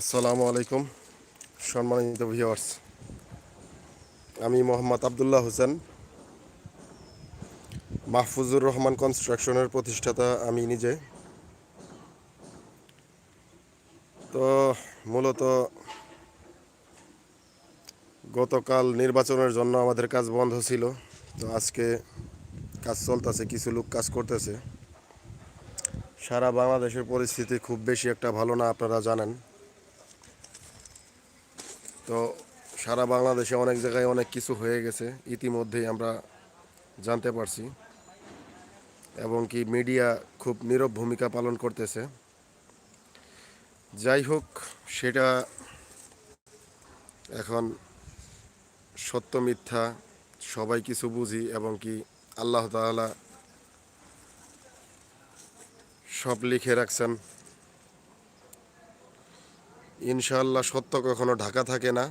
আসসালামু আলাইকুম, সম্মানিত ভিউয়ার্স আমি মোহাম্মদ আবদুল্লাহ হোসেন, মাহফুজুর রহমান কনস্ট্রাকশনের প্রতিষ্ঠাতা আমি নিজে। তো মূলত গতকাল নির্বাচনের জন্য আমাদের কাজ বন্ধ ছিল, তো আজকে কাজ চলতেছে, কিছু লোক কাজ করতেছে। সারা বাংলাদেশের পরিস্থিতি খুব বেশি একটা ভালো না, আপনারা জানেন। তো সারা বাংলাদেশে অনেক জায়গায় অনেক কিছু হয়ে গেছে, ইতিমধ্যেই আমরা জানতে পারছি। এবং কি মিডিয়া খুব নীরব ভূমিকা পালন করতেছে। যাই হোক, সেটা এখন সত্য মিথ্যা, সবাই কিছু বুঝি এবং কি আল্লাহ তাআলা সব লিখে রাখছেন। ইনশাআল্লাহ সত্য কখনো ঢাকা থাকে না।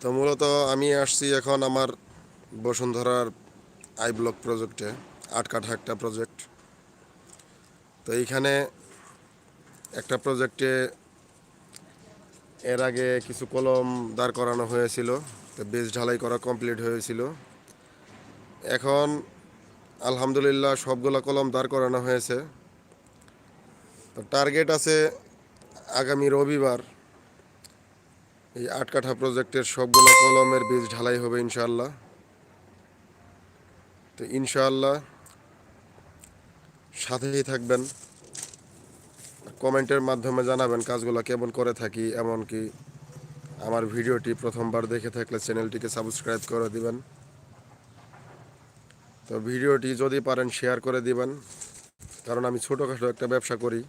তো মূলত আমি আসছি এখন আমার বসুন্ধরার আই ব্লক প্রজেক্টে আট কাঠা একটা প্রজেক্ট। তো এইখানে একটা প্রজেক্টে এর আগে কিছু কলম দাঁড় করানো হয়েছিল, তো বেজ ঢালাই করা কমপ্লিট হয়েছিল। এখন আলহামদুলিল্লাহ সবগুলো কলম দাঁড় করানো হয়েছে। তো টার্গেট আছে আগামী রবিবার। এই আট কাঠা প্রজেক্টের সবগুলো কলমের বীজ ঢালাই হবে ইনশাল্লাহ তো ইনশাল্লাহ সাথেই থাকবেন। কমেন্টের মাধ্যমে জানাবেন কাজগুলো কেমন করে থাকি এমনকি আমার ভিডিওটি প্রথমবার দেখে থাকলে চ্যানেলটিকে সাবস্ক্রাইব করে দিবেন। তো ভিডিওটি যদি পারেন শেয়ার করে দিবেন। কারণ আমি ছোটোখাটো একটা ব্যবসা করি।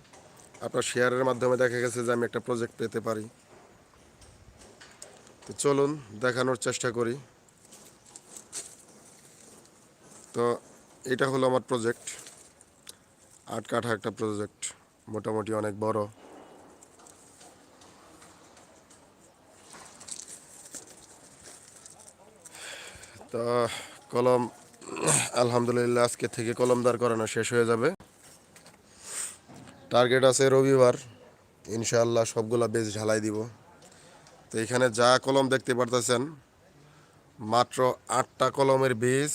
আপনার শেয়ারের মাধ্যমে দেখা গেছে যে আমি একটা প্রজেক্ট পেতে পারি। তো চলুন, দেখানোর চেষ্টা করি। তো এটা হলো আমার প্রজেক্ট আট কাঠা একটা প্রজেক্ট মোটামুটি অনেক বড়। তো কলম, আলহামদুলিল্লাহ, আজকে থেকে কলমদার করানো শেষ হয়ে যাবে। টার্গেট আছে রবিবার। ইনশাআল্লাহ সবগুলা বেজ ঢালাই দিব। তো এখানে যা কলম দেখতে পারতেছেন, মাত্র আটটা কলমের বীজ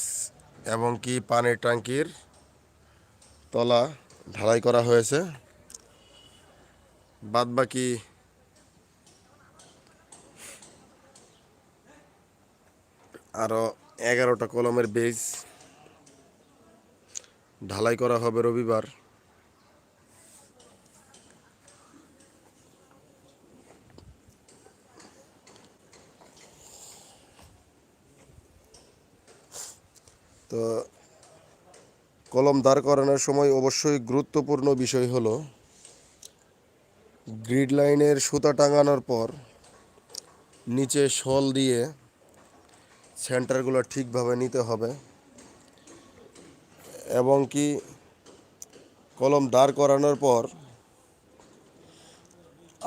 এবং কি পানির ট্যাঙ্কির তলা ঢালাই করা হয়েছে। বাদ বাকি আরও এগারোটা কলমের বীজ ঢালাই করা হবে রবিবার তো কলম দাঁড় করানোর সময় অবশ্যই গুরুত্বপূর্ণ বিষয় হলো গ্রিড লাইনের সুতা টাঙানোর পর নিচে শল দিয়ে সেন্টারগুলো ঠিকভাবে নিতে হবে এবং কি কলম দাঁড় করানোর পর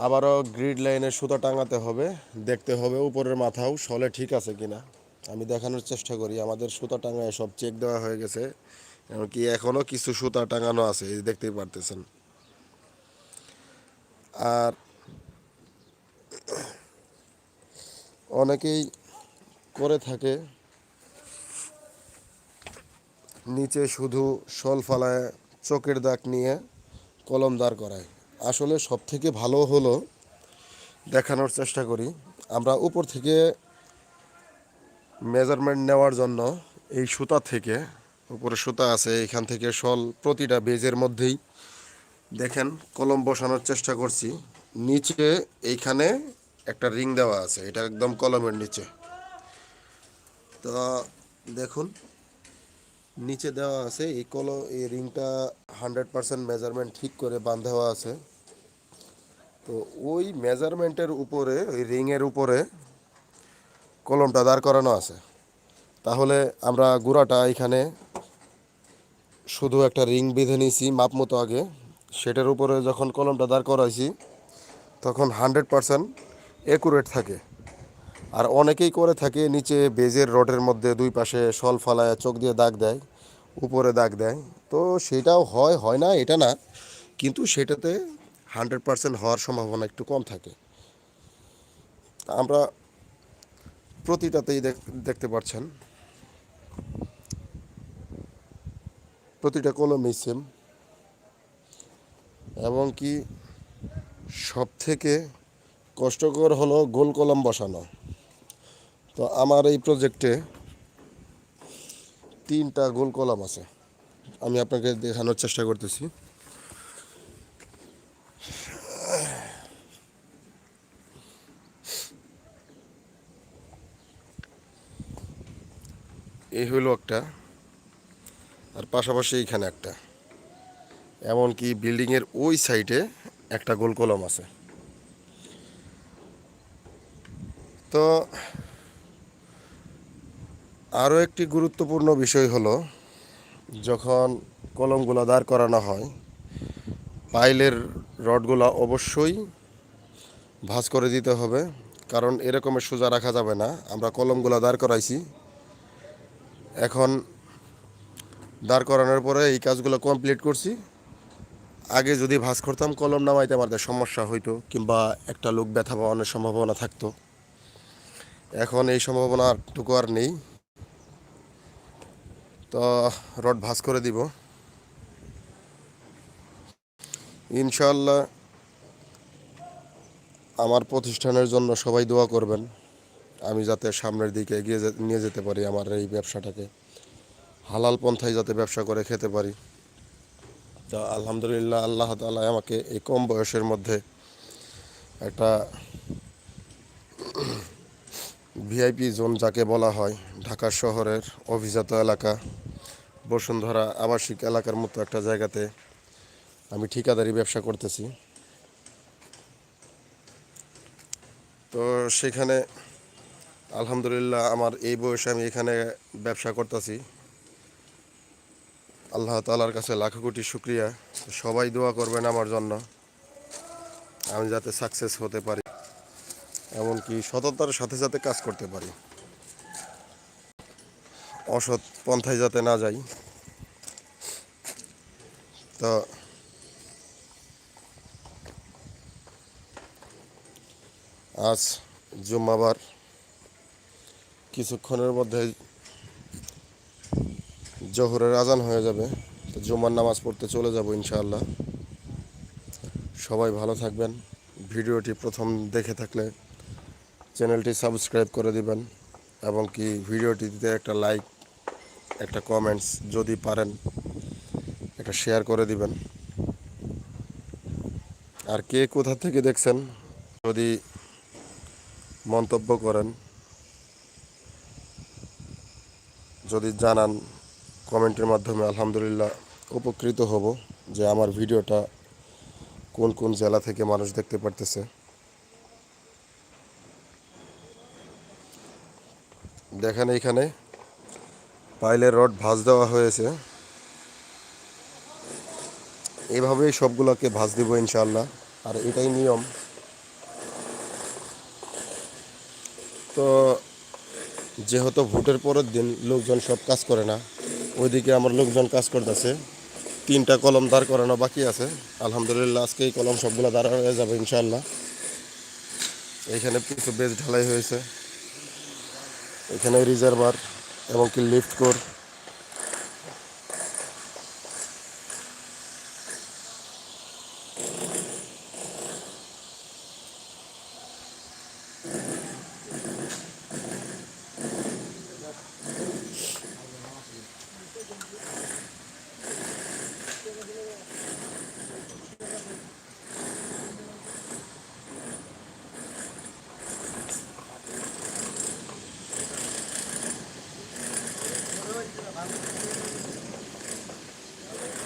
আবারও গ্রিড লাইনের সুতা টাঙাতে হবে, দেখতে হবে উপরের মাথাও শলে ঠিক আছে কিনা। আমি দেখানোর চেষ্টা করি, আমাদের সুতা টাঙায় সব চেক দেওয়া হয়ে গেছে। এমনকি এখনও কিছু সুতা টাঙানো আছে দেখতেই পারতেছেন। আর অনেকেই করে থাকে, নিচে শুধু শল ফালায় চোখের দাগ নিয়ে কলম দাঁড় করায়। আসলে সব থেকে ভালো হলো দেখানোর চেষ্টা করি। আমরা উপর থেকে মেজারমেন্ট নেওয়ার জন্য এই সুতা থেকে উপরে সুতা আছে, এখান থেকে শল প্রতিটা বেজের মধ্যেই। দেখেন, কলম বসানোর চেষ্টা করছি। নিচে এইখানে একটা রিং দেওয়া আছে, এটা একদম কলমের নিচে। তো দেখুন, নিচে দেওয়া আছে, এই কল এই রিংটা হান্ড্রেড পার্সেন্ট মেজারমেন্ট ঠিক করে বাঁধাওয়া আছে। তো ওই মেজারমেন্টের উপরে, ওই রিংয়ের উপরে কলমটা দাঁড় করানো আছে। তাহলে আমরা গুঁড়াটা এখানে শুধু একটা রিং বেঁধে নিয়েছি মাপ মতো আগে। সেটার উপরে যখন কলমটা দাঁড় করাইছি, তখন হান্ড্রেড পারসেন্ট অ্যাকুরেট থাকে। আর অনেকেই করে থাকে, নিচে বেজের রডের মধ্যে দুই পাশে শল ফালায়, চোখ দিয়ে দাগ দেয়, উপরে দাগ দেয়। তো সেটাও হয় হয় না, এটা না। কিন্তু সেটাতে হান্ড্রেড পার্সেন্ট হওয়ার সম্ভাবনা একটু কম থাকে। আমরা প্রতিটাতেই দেখ- দেখতে পাচ্ছেন প্রতিটা কলমেই সেম এবং কি সব থেকে কষ্টকর হলো গোল কলম বসানো। তো আমার এই প্রজেক্টে তিনটা গোল কলম আছে। আমি আপনাকে দেখানোর চেষ্টা করতেছি। এই হলো একটা। আর পাশাপাশি এইখানে একটা। এমনকি বিল্ডিংয়ের ওই সাইডে একটা গোল কলম আছে। তো আরও একটি গুরুত্বপূর্ণ বিষয় হলো, যখন কলমগুলো দাঁড় করানো হয়, পাইলের রডগুলো অবশ্যই ভাঁজ করে দিতে হবে, কারণ এরকমের সোজা রাখা যাবে না। আমরা কলমগুলো দাঁড় করাইছি। এখন দাঁড় করানোর পরে এই কাজগুলো কমপ্লিট করছি। আগে যদি ভাঁজ করতাম, কলম নামাইতে আমাদের সমস্যা হইতো কিংবা একটা লোক ব্যথা পাওয়ানোর সম্ভাবনা থাকতো। এখন এই সম্ভাবনাটুকু আর নেই। তো রড ভাঁজ করে দিব। ইনশাল্লাহ আমার প্রতিষ্ঠানের জন্য সবাই দোয়া করবেন। আমি যাতে সামনের দিকে এগিয়ে নিয়ে যেতে পারি আমার এই ব্যবসাটাকে। হালাল পন্থায় যাতে ব্যবসা করে খেতে পারি। তা আলহামদুলিল্লাহ আল্লাহ তালা আমাকে এই কম বয়সের মধ্যে একটা ভিআইপি জোন যাকে বলা হয়, ঢাকা শহরের অভিজাত এলাকা, বসুন্ধরা আবাসিক এলাকার মতো একটা জায়গাতে আমি ঠিকাদারি ব্যবসা করতেছি। তো সেখানে আলহামদুলিল্লাহ আমার এই বয়সে আমি এখানে ব্যবসা করতেছি। আল্লাহ তালার কাছে লাখো কোটি শুক্রিয়া। সবাই দোয়া করবেন আমার জন্য, আমি যাতে সাকসেস হতে পারি, এমনকি সততার সাথে সাথে কাজ করতে পারি। অসৎ পন্থায় যাতে না যাই। তো আজ জুম্মাবার কিছুক্ষণের মধ্যে জোহরের আজান হয়ে যাবে, তো জুমার নামাজ পড়তে চলে যাব ইনশাআল্লাহ। সবাই ভালো থাকবেন, ভিডিওটি প্রথম দেখে থাকলে চ্যানেলটি সাবস্ক্রাইব করে দিবেন, এবং কি ভিডিওটিতে একটা লাইক, একটা কমেন্টস যদি পারেন একটা শেয়ার করে দিবেন। আর কে কোথা থেকে দেখছেন, যদি মন্তব্য করেন, যদি জানান কমেন্টের মাধ্যমে আলহামদুলিল্লাহ উপকৃত হব যে আমার ভিডিওটা কোন কোন জেলা থেকে মানুষ দেখতে পারতেছে। দেখেন এইখানে পাইলের রড ভাঁজ দেওয়া হয়েছে। এভাবেই সবগুলোকে ভাঁজ দিব ইনশাল্লাহ আর এটাই নিয়ম। তো যেহেতু ভোটের পরের দিন লোকজন সব কাজ করে না ওইদিকে আমার লোকজন কাজ করতেছে। তিনটা কলম দাঁড় করানো বাকি আছে। আলহামদুলিল্লাহ, আজকে এই কলম সবগুলো দাঁড় হয়ে যাবে ইনশাল্লাহ এখানে কিছু বেশ ঢালাই হয়েছে। এখানে রিজার্ভার এবং কি লিফট কোর